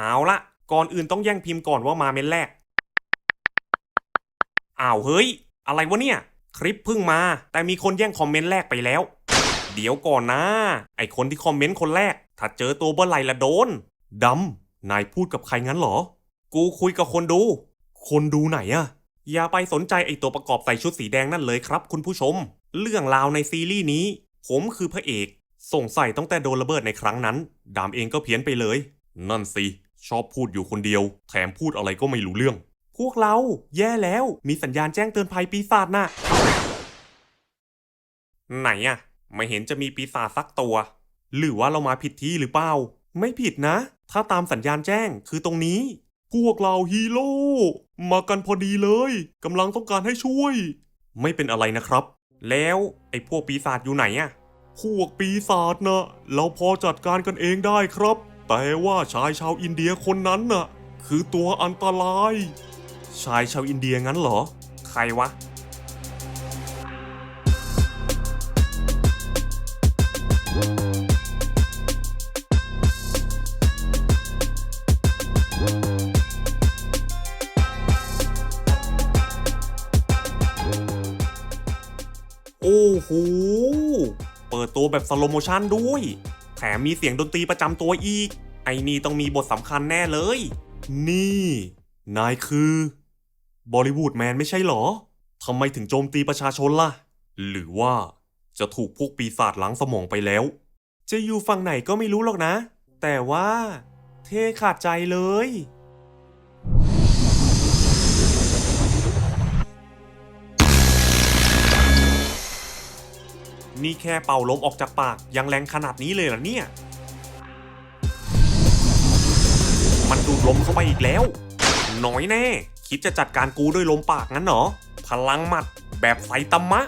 เอาละก่อนอื่นต้องแย่งพิมพ์ก่อนว่ามาเม้นแรก อ้าวเฮ้ย อะไรวะเนี่ย คลิปเพิ่งมา แต่มีคนแย่งคอมเมนต์แรกไปแล้ว เดี๋ยวก่อนนะ ไอคนที่คอมเมนต์คนแรก ถ้าเจอตัวเบอร์ไหลละโดนดำนายพูดกับใครงั้นเหรอ กูคุยกับคนดู คนดูไหนอะอย่าไปสนใจไอตัวประกอบใส่ชุดสีแดงนั่นเลยครับ คุณผู้ชม เรื่องราวในซีรีส์นี้ ผมคือพระเอกส่งใส่ตั้งแต่โดนระเบิดในครั้งนั้น ดามเองก็เพี้ยนไปเลย นั่นสิ ชอบพูดอยู่คนเดียว แถมพูดอะไรก็ไม่รู้เรื่อง พวกเราแย่แล้ว มีสัญญาณแจ้งเตือนภัยปีศาจน่ะ ไหนอะไม่เห็นจะมีปีศาจสักตัว หรือว่าเรามาผิดที่หรือเปล่า ไม่ผิดนะ ถ้าตามสัญญาณแจ้งคือตรงนี้ พวกเราฮีโร่ มากันพอดีเลยกำลังต้องการให้ช่วย ไม่เป็นอะไรนะครับ แล้วไอ้พวกปีศาจอยู่ไหนอะพวกปีศาจนะเราพอจัดการกันเองได้ครับ แต่ว่าชายชาวอินเดียคนนั้นน่ะ คือตัวอันตราย ชายชาวอินเดียงั้นเหรอ ใครวะ โอ้โห เปิดตัวแบบสโลโมชันด้วย แถมมีเสียงดนตรีประจำตัวอีก ไอ้นี่ต้องมีบทสำคัญแน่เลย นี่ นายคือบอลิวูดแมนไม่ใช่เหรอทำไมถึงโจมตีประชาชนล่ะ หรือว่าจะถูกพวกปีศาจล้างสมองไปแล้ว จะอยู่ฝั่งไหนก็ไม่รู้หรอกนะ แต่ว่า เท่ขาดใจเลย นี่แค่เป่าลมออกจากปากยังแรงขนาดนี้เลยเหรอเนี่ย มันดูดลมเข้าไปอีกแล้ว น้อยแน่ คิดจะจัดการกูด้วยลมปากงั้นเหรอ พลังหมัดแบบไซตามะ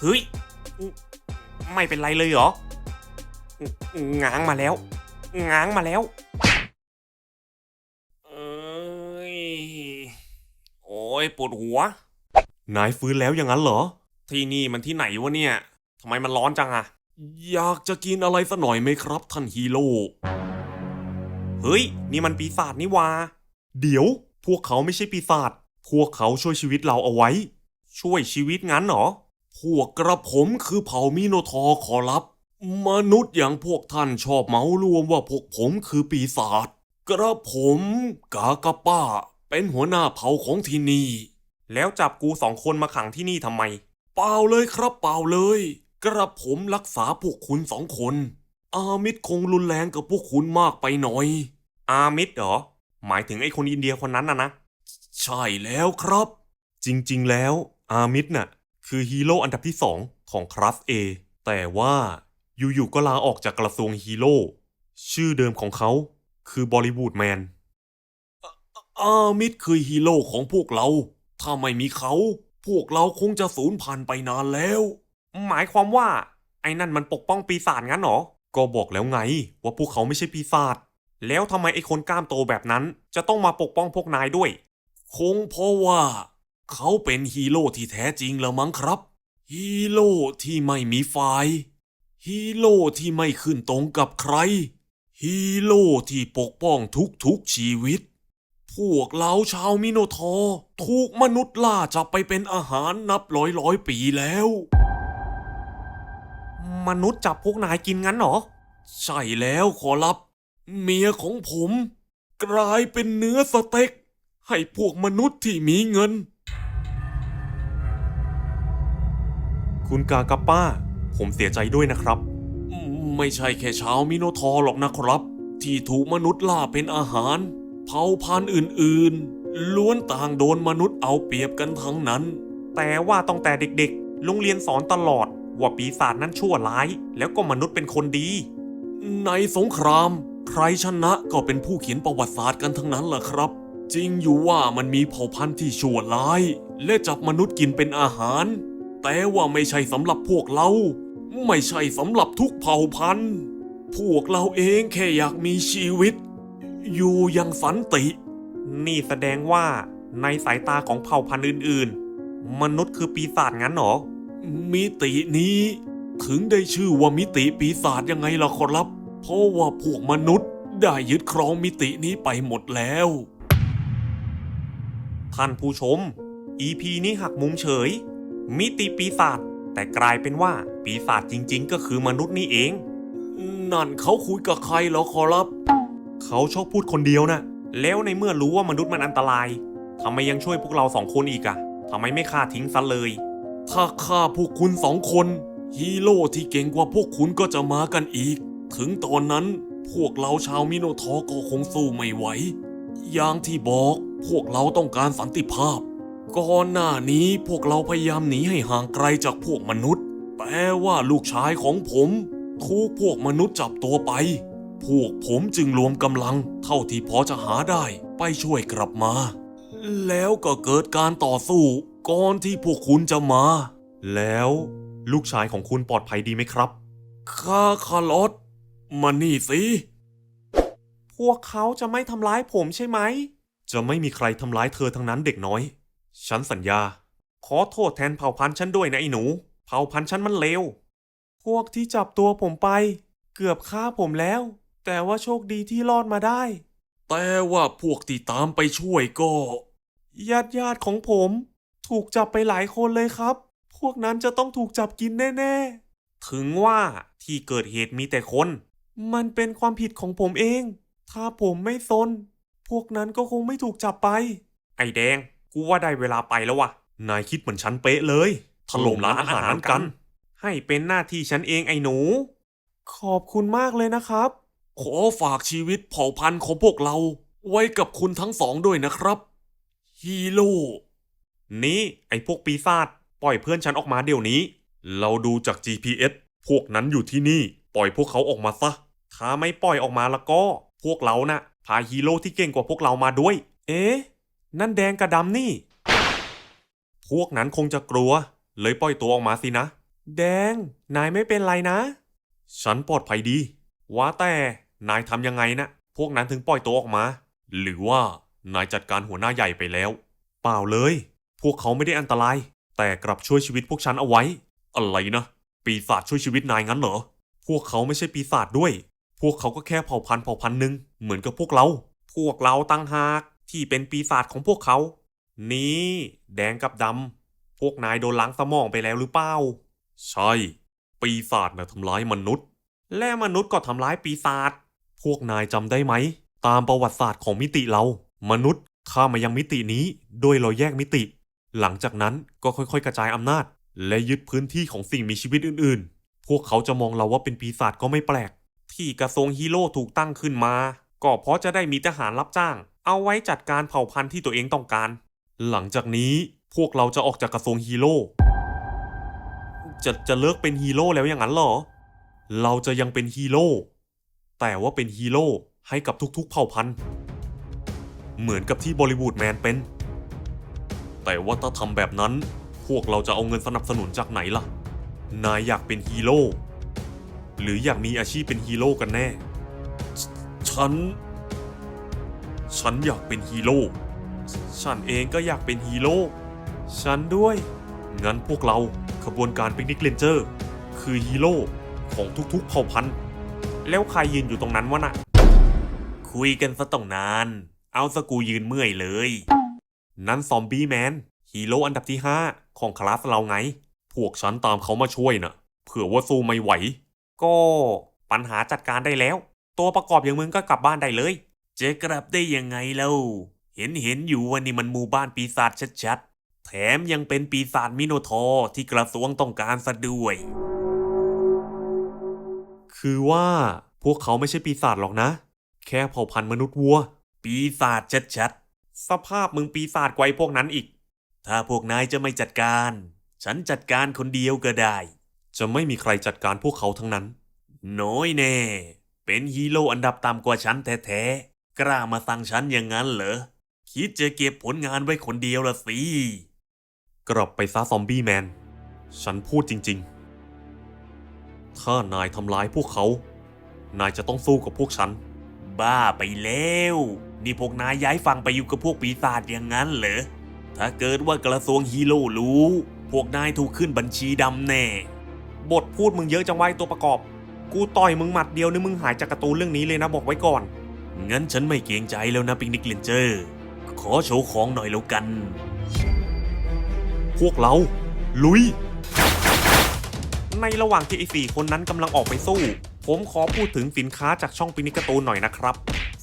เฮ้ย ไม่เป็นไรเลยเหรอ ง้างมาแล้ว ง้างมาแล้ว เอ้ย โอ้ ยปวดหัว นายฟื้นแล้วอย่างนั้นเหรอ ที่นี่มันที่ไหนวะเนี่ยทำไมมันร้อนจังอะอยากจะกินอะไรสักหน่อยไหมครับ ท่านฮีโร่ เฮ้ย นี่มันปีศาจนี่วา เดี๋ยว พวกเขาไม่ใช่ปีศาจ พวกเขาช่วยชีวิตเราเอาไว้ ช่วยชีวิตงั้นเหรอ พวกกระผมคือเผ่ามิโนทอร์ขอรับ มนุษย์อย่างพวกท่านชอบเหมารวมว่าพวกผมคือปีศาจ กระผมกากะป้า เป็นหัวหน้าเผ่าของที่นี่ แล้วจับกูสองคนมาขังที่นี่ทำไม เปล่าเลยครับเปล่าเลย กระผมรักษาพวกคุณสองคน อามิดคงรุนแรงกับพวกคุณมากไปหน่อย อามิดเหรอ หมายถึงไอ้คนอินเดียคนนั้นนะนะ ใช่แล้วครับ จริงๆแล้ว อามิดน่ะ คือฮีโร่อันดับที่สองของคลาส A แต่ว่าอยู่ๆก็ลาออกจากกระทรวงฮีโร่ชื่อเดิมของเขาคือบอลิวูดแมน อามิดคือฮีโร่ของพวกเรา ถ้าไม่มีเขา พวกเราคงจะสูญพันธุ์ไปนานแล้ว หมายความว่า ไอ้นั่นมันปกป้องปีศาจงั้นเหรอ ก็บอกแล้วไง ว่าพวกเขาไม่ใช่ปีศาจ แล้วทำไมไอ้คนกล้ามโตแบบนั้น จะต้องมาปกป้องพวกนายด้วย คงเพราะว่า เขาเป็นฮีโร่ที่แท้จริงแล้วมั้งครับ ฮีโร่ที่ไม่มีฝ่ายฮีโร่ที่ไม่ขึ้นตรงกับใคร ฮีโร่ที่ปกป้องทุกๆชีวิต พวกเราชาวมิโนทอร์ถูกมนุษย์ล่าจับไปเป็นอาหารนับร้อยร้อยปีแล้ว มนุษย์จับพวกนายกินงั้นเหรอ ใช่แล้วขอรับ เมียของผม กลายเป็นเนื้อสเต็ก ให้พวกมนุษย์ที่มีเงิน คุณกากาป้า ผมเสียใจด้วยนะครับ ไม่ใช่แค่ชาวมิโนทอร์หรอกนะครับ ที่ถูกมนุษย์ล่าเป็นอาหาร เผ่าพันธุ์อื่นๆ ล้วนต่างโดนมนุษย์เอาเปรียบกันทั้งนั้น แต่ว่าตั้งแต่เด็กๆ โรงเรียนสอนตลอด ว่าปีศาจนั้นชั่วร้าย แล้วก็มนุษย์เป็นคนดี ในสงคราม ใครชนะก็เป็นผู้เขียนประวัติศาสตร์กันทั้งนั้นแหละครับ จริงอยู่ว่ามันมีเผ่าพันธุ์ที่ชั่วร้าย และจับมนุษย์กินเป็นอาหาร แต่ว่าไม่ใช่สำหรับพวกเรา ไม่ใช่สำหรับทุกเผ่าพันธุ์ พวกเราเองแค่อยากมีชีวิต อยู่อยังสันติ นี่แสดงว่าในสายตาของเผ่าพันธุ์อื่น ๆ มนุษย์คือปีศาจงั้นหรอ มิตินี้ ถึงได้ชื่อว่ามิติปีศาจยังไงล่ะขอรับ เพราะว่าพวกมนุษย์ได้ยึดครองมิตินี้ไปหมดแล้ว ท่านผู้ชม EP นี้หักมุมเฉย มิติปีศาจแต่กลายเป็นว่าปีศาจจริง ๆ ก็คือมนุษย์นี่เอง นั่นเขาคุยกับใครเหรอขอรับ เขาชอบพูดคนเดียวนะแล้วในเมื่อรู้ว่ามนุษย์มันอันตรายทำไมยังช่วยพวกเราสองคนอีกอะทำไมไม่ฆ่าทิ้งซะเลย ถ้าฆ่าพวกคุณสองคน ฮีโร่ที่เก่งกว่าพวกคุณก็จะมากันอีก ถึงตอนนั้นพวกเราชาวมิโนทอก็คงสู้ไม่ไหว อย่างที่บอกพวกเราต้องการสันติภาพ ก่อนหน้านี้พวกเราพยายามหนีให้ห่างไกลจากพวกมนุษย์แต่ว่าลูกชายของผม ถูกพวกมนุษย์จับตัวไป พวกผมจึงรวมกำลัง เท่าที่พอจะหาได้ไปช่วยกลับมา แล้วก็เกิดการต่อสู้ก่อนที่พวกคุณจะมา แล้วลูกชายของคุณปลอดภัยดีไหมครับข้าคาร์ลอตมานี่สิพวกเขาจะไม่ทำร้ายผมใช่ไหม จะไม่มีใครทำร้ายเธอทั้งนั้นเด็กน้อย ฉันสัญญา ขอโทษแทนเผ่าพันธุ์ฉันด้วยนะไอ้หนู เผ่าพันธุ์ฉันมันเลว พวกที่จับตัวผมไป เกือบฆ่าผมแล้ว แต่ว่าโชคดีที่รอดมาได้ แต่ว่าพวกที่ตามไปช่วยก็ ญาติญาติๆของผม ถูกจับไปหลายคนเลยครับ พวกนั้นจะต้องถูกจับกินแน่ๆ ถึงว่าที่เกิดเหตุมีแต่คน มันเป็นความผิดของผมเอง ถ้าผมไม่ซน พวกนั้นก็คงไม่ถูกจับไป ไอแดง กูว่าได้เวลาไปแล้ววะนายคิดเหมือนฉันเป๊ะเลยถล่มร้านอาหารนั้นกัน ให้เป็นหน้าที่ฉันเองไอ้หนู ขอบคุณมากเลยนะครับ ขอฝากชีวิตเผ่าพันธุ์ของพวกเรา ไว้กับคุณทั้งสองด้วยนะครับ ฮีโร่ นี่ไอ้พวกปีศาจปล่อยเพื่อนฉันออกมาเดี๋ยวนี้ เราดูจาก GPS พวกนั้นอยู่ที่นี่ ปล่อยพวกเขาออกมาซะ ถ้าไม่ปล่อยออกมาแล้วก็ พวกเรานะ่ะพาฮีโร่ที่เก่งกว่าพวกเรามาด้วย เอ๊ะ นั่นแดงกับดำนี่ พวกนั้นคงจะกลัว เลยปล่อยตัวออกมาสินะ แดง นายไม่เป็นไรนะ ฉันปลอดภัยดี ว่าแต่ นายทำยังไงนะ พวกนั้นถึงปล่อยตัวออกมา หรือว่านายจัดการหัวหน้าใหญ่ไปแล้ว เปล่าเลย พวกเขาไม่ได้อันตราย แต่กลับช่วยชีวิตพวกฉันเอาไว้ อะไรนะ ปีศาจช่วยชีวิตนายงั้นเหรอ พวกเขาไม่ใช่ปีศาจด้วย พวกเขาก็แค่เผ่าพันธุ์เผ่าพันธุ์หนึ่งเหมือนกับพวกเรา พวกเราตั้งหากที่เป็นปีศาจของพวกเขา นี่แดงกับดำพวกนายโดนล้างสมองไปแล้วหรือเปล่า ใช่ ปีศาจนะทำร้ายมนุษย์ และมนุษย์ก็ทำร้ายปีศาจ พวกนายจำได้ไหม ตามประวัติศาสตร์ของมิติเรา มนุษย์ข้ามมายังมิตินี้โดยเราแยกมิติ หลังจากนั้นก็ค่อยๆ กระจายอำนาจ และยึดพื้นที่ของสิ่งมีชีวิตอื่นๆ พวกเขาจะมองเราว่าเป็นปีศาจก็ไม่แปลก ที่กระทรวงฮีโร่ถูกตั้งขึ้นมา ก็เพราะจะได้มีทหารรับจ้าง เอาไว้จัดการเผ่าพันธุ์ที่ตัวเองต้องการ หลังจากนี้พวกเราจะออกจากกระทรวงฮีโร่จะจะเลิกเป็นฮีโร่แล้วอย่างนั้นเหรอ เราจะยังเป็นฮีโร่ แต่ว่าเป็นฮีโร่ให้กับทุกๆ เผ่าพันธุ์ เหมือนกับที่บอลิวูดแมนเป็น แต่ว่าถ้าทำแบบนั้นพวกเราจะเอาเงินสนับสนุนจากไหนล่ะ นายอยากเป็นฮีโร่หรืออยากมีอาชีพเป็นฮีโร่กันแน่ฉฉัน ฉันอยากเป็นฮีโร่ฉันเองก็อยากเป็นฮีโร่ ฉันด้วย งั้นพวกเราขบวนการปิกนิกเลนเจอร์ คือฮีโร่ของทุกๆเผ่าพันธุ์ แล้วใครยืนอยู่ตรงนั้นวะน่ะ คุยกันซะต้องนาน เอาสกูยืนเมื่อยเลย นั่นซอมบี้แมนฮีโร่อันดับที่ 5 ของคลาสเราไง พวกฉันตามเขามาช่วยน่ะ เผื่อว่าสู้ไม่ไหว ก็ปัญหาจัดการได้แล้ว ตัวประกอบอย่างมึงก็กลับบ้านได้เลยจะกลับได้ยังไงเล่า เห็นเห็นอยู่ว่านี่มันหมู่บ้านปีศาจชัดๆ แถมยังเป็นปีศาจมิโนทอร์ที่กระทรวงต้องการซะด้วย คือว่าพวกเขาไม่ใช่ปีศาจหรอกนะ แค่เผ่าพันธุ์มนุษย์วัว ปีศาจชัดๆ สภาพมึงปีศาจไกวพวกนั้นอีก ถ้าพวกนายจะไม่จัดการ ฉันจัดการคนเดียวก็ได้ จะไม่มีใครจัดการพวกเขาทั้งนั้น น้อยแน่ เป็นฮีโร่อันดับต่ำกว่าฉันแท้ๆ กล้ามาสั่งฉันอย่างนั้นเหรอ คิดจะเก็บผลงานไว้คนเดียวละสิ กลับไปซะซอมบี้แมน ฉันพูดจริง ๆ ถ้านายทำร้ายพวกเขา นายจะต้องสู้กับพวกฉัน บ้าไปแล้ว นี่พวกนายย้ายฝั่งไปอยู่กับพวกปีศาจอย่างนั้นเหรอ ถ้าเกิดว่ากระทรวงฮีโร่รู้ พวกนายถูกขึ้นบัญชีดำแน่ บทพูดมึงเยอะจังไว้ตัวประกอบ กูต่อยมึงหมัดเดียวนี่มึงหายจากการ์ตูนเรื่องนี้เลยนะบอกไว้ก่อน งั้นฉันไม่เกรงใจแล้วนะปิกนิกเลนเจอร์ ขอโชว์ของหน่อยแล้วกัน พวกเรา ลุย ในระหว่างที่ไอ้สี่คนนั้นกำลังออกไปสู้ ผมขอพูดถึงสินค้าจากช่องปินิกาตูนหน่อยนะครับ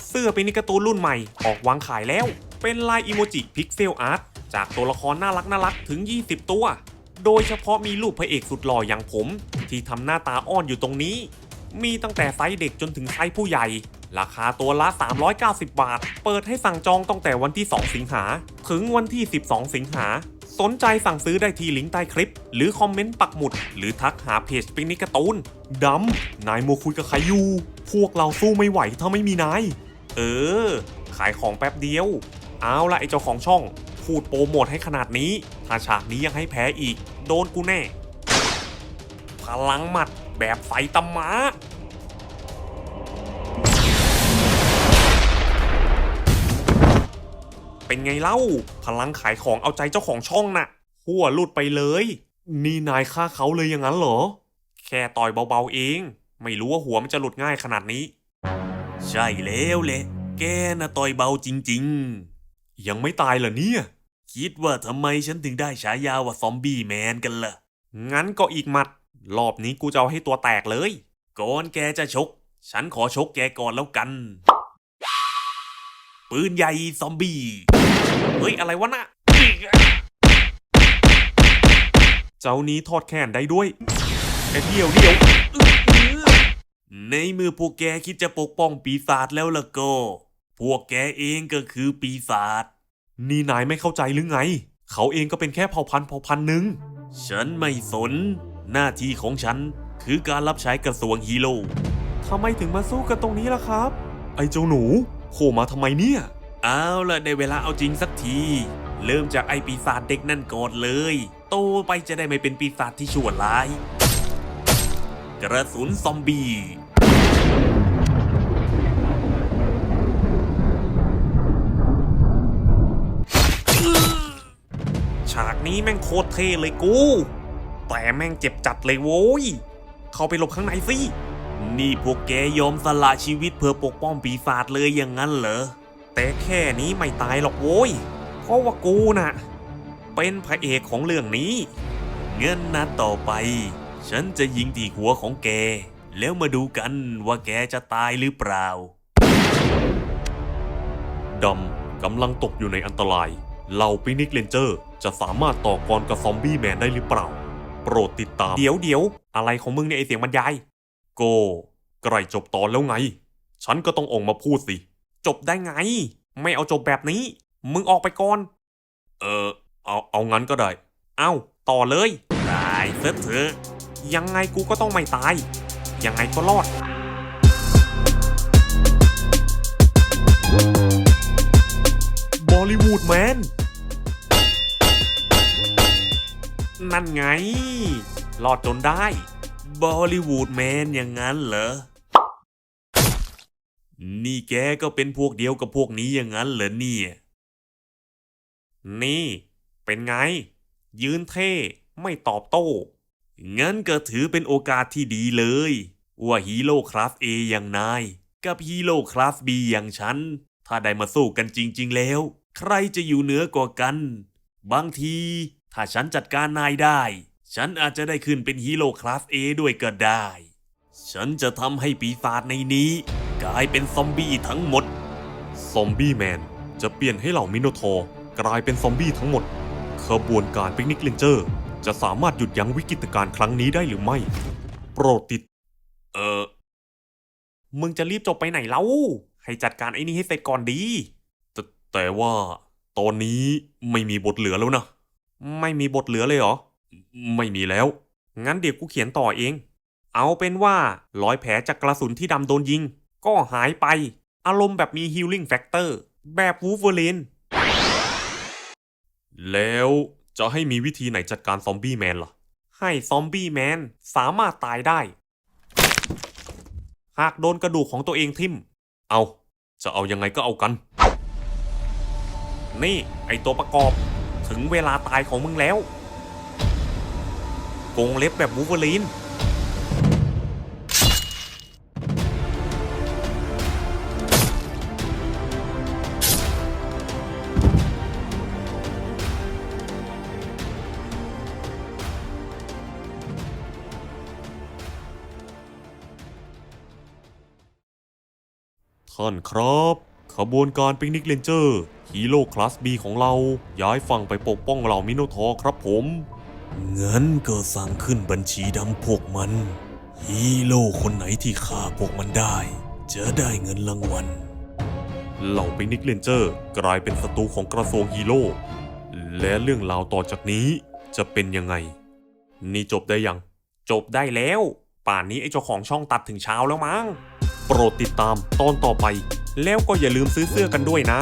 เสื้อปินิกาตูนรุ่นใหม่ออกวางขายแล้ว เป็นลายอีโมจิพิกเซลอาร์ตจากตัวละครน่ารักน่ารักถึง 20 ตัว โดยเฉพาะมีรูปพระเอกสุดหล่ออย่างผม ที่ทำหน้าตาอ้อนอยู่ตรงนี้ มีตั้งแต่ไซส์เด็กจนถึงไซส์ผู้ใหญ่ ราคาตัวละ 390 บาท เปิดให้สั่งจองตั้งแต่วันที่ 2 สิงหา ถึงวันที่ 12 สิงหา สนใจสั่งซื้อได้ที่ลิงก์ใต้คลิป หรือคอมเมนต์ปักหมุด หรือทักหาเพจปิกนิกการ์ตูนดำนายโมวคุยกับใครอยู่ พวกเราสู้ไม่ไหวถ้าไม่มีนาย เออ ขายของแป๊บเดียว เอาละไอเจ้าของช่อง พูดโปรโมทให้ขนาดนี้ ถ้าฉากนี้ยังให้แพ้อีก โดนกูแน่ พลังหมัดแบบไฟตำม้า เป็นไงเล่า พลังขายของเอาใจเจ้าของช่องน่ะหัวหลุดไปเลย นี่นายฆ่าเขาเลยอย่างนั้นเหรอ แค่ต่อยเบาๆเอง ไม่รู้ว่าหัวมันจะหลุดง่ายขนาดนี้ ใช่แล้วแหละ แกน่ะต่อยเบาจริง ๆ ยังไม่ตายเหรอเนี่ย คิดว่าทำไมฉันถึงได้ฉายาว่าซอมบี้แมนกันล่ะ งั้นก็อีกหมัด รอบนี้กูจะเอาให้ตัวแตกเลย ก่อนแกจะชก ฉันขอชกแกก่อนแล้วกัน ปืนใหญ่ซอมบี้ เฮ้ย อะไรวะน่ะเจ้านี้ทอดแขนได้ด้วยแต่เดียวเดียวในมือพวกแกคิดจะปกป้องปีศาจแล้วล่ะก็ พวกแกเองก็คือปีศาจนี่นายไม่เข้าใจหรือไง เขาเองก็เป็นแค่เผ่าพันธุ์เผ่าพันธุ์หนึ่งฉันไม่สน หน้าที่ของฉันคือการรับใช้กระทรวงฮีโร่ทำไมถึงมาสู้กันตรงนี้ล่ะครับ ไอ้เจ้าหนูโผล่มาทำไมเนี่ย เอาละได้เวลาเอาจริงสักที เริ่มจากไอปีศาจเด็กนั่นก่อนเลย โตไปจะได้ไม่เป็นปีศาจที่ชั่วร้าย กระสุนซอมบี้ฉากนี้แม่งโคตรเท่เลยกู แต่แม่งเจ็บจัดเลยโว้ย เข้าไปหลบข้างในสิ นี่พวกแกยอมสละชีวิตเพื่อปกป้องปีศาจเลยอย่างนั้นเหรอ แต่แค่นี้ไม่ตายหรอกโว้ย เพราะว่ากูน่ะ เป็นพระเอกของเรื่องนี้ เงินนัดต่อไป ฉันจะยิงที่หัวของแก แล้วมาดูกันว่าแกจะตายหรือเปล่าดำกำลังตกอยู่ในอันตรายเหล่าปินิกเลนเจอร์ จะสามารถต่อกรกับซอมบี้แมนได้หรือเปล่า โปรดติดตาม เดี๋ยวเดี๋ยวอะไรของมึงเนี่ยไอเสียงบรรยาย โก ใกล้จบตอนแล้วไง ฉันก็ต้องออกมาพูดสิ จบได้ไง ไม่เอาจบแบบนี้ มึงออกไปก่อน เออ เอาเอางั้นก็ได้ เอ้าต่อเลยตายซะเถอะยังไงกูก็ต้องไม่ตาย ยังไงก็รอด บอลิวูดแมน นั่นไง รอดจนได้ บอลลิวูดแมนอย่างนั้นเหรอ นี่แกก็เป็นพวกเดียวกับพวกนี้อย่างนั้นเหรอเนี่ย นี่ เป็นไง ยืนเท่ ไม่ตอบโต้ งั้นก็ถือเป็นโอกาสที่ดีเลย ว่าฮีโร่คลาส A อย่างนาย กับฮีโร่คลาส B อย่างฉัน ถ้าได้มาสู้กันจริง ๆ แล้ว ใครจะอยู่เหนือกว่ากัน บางที ถ้าฉันจัดการนายได้ ฉันอาจจะได้ขึ้นเป็นฮีโร่คลาส A ด้วยก็ได้ ฉันจะทำให้ปีศาจในนี้ กลายเป็นซอมบี้ทั้งหมด ซอมบี้แมนจะเปลี่ยนให้เหล่ามิโนทอร์กลายเป็นซอมบี้ทั้งหมด ขบวนการปิกนิกเลนเจอร์ จะสามารถหยุดยั้งวิกฤตการณ์ครั้งนี้ได้หรือไม่ โปรดติด เออ มึงจะรีบจบไปไหนเล่า ให้จัดการไอ้นี่ให้เสร็จก่อนดี แต่แต่ว่า ตอนนี้ไม่มีบทเหลือแล้วนะ ไม่มีบทเหลือเลยเหรอ ไม่มีแล้ว งั้นเดี๋ยวกูเขียนต่อเอง เอาเป็นว่ารอยแผลจากกระสุนที่ดำโดนยิง ก็หายไป อารมณ์แบบมี healing factor แบบวูฟเวอรีนแล้วจะให้มีวิธีไหนจัดการซอมบี้แมนล่ะ ให้ซอมบี้แมนสามารถตายได้ หากโดนกระดูกของตัวเองทิ่ม เอา จะเอายังไงก็เอากัน นี่ไอตัวประกอบถึงเวลาตายของมึงแล้วกงเล็บแบบวูฟเวอรีน ท่านครับ ขบวนการปิกนิกเลนเจอร์ฮีโร่คลาส B ของเราย้ายฝั่งไปปกป้องเหล่ามิโนทอร์ครับผมงั้นก็สั่งขึ้นบัญชีดำพวกมัน ฮีโร่คนไหนที่ฆ่าพวกมันได้ จะได้เงินรางวัลเหล่าปิกนิกเลนเจอร์กลายเป็นศัตรูของกระทรวงฮีโร่และเรื่องราวต่อจากนี้จะเป็นยังไง นี่จบได้ยัง จบได้แล้ว ป่านนี้ไอ้เจ้าของช่องตัดถึงเช้าแล้วมั้ง โปรดติดตามตอนต่อไป แล้วก็อย่าลืมซื้อเสื้อกันด้วยนะ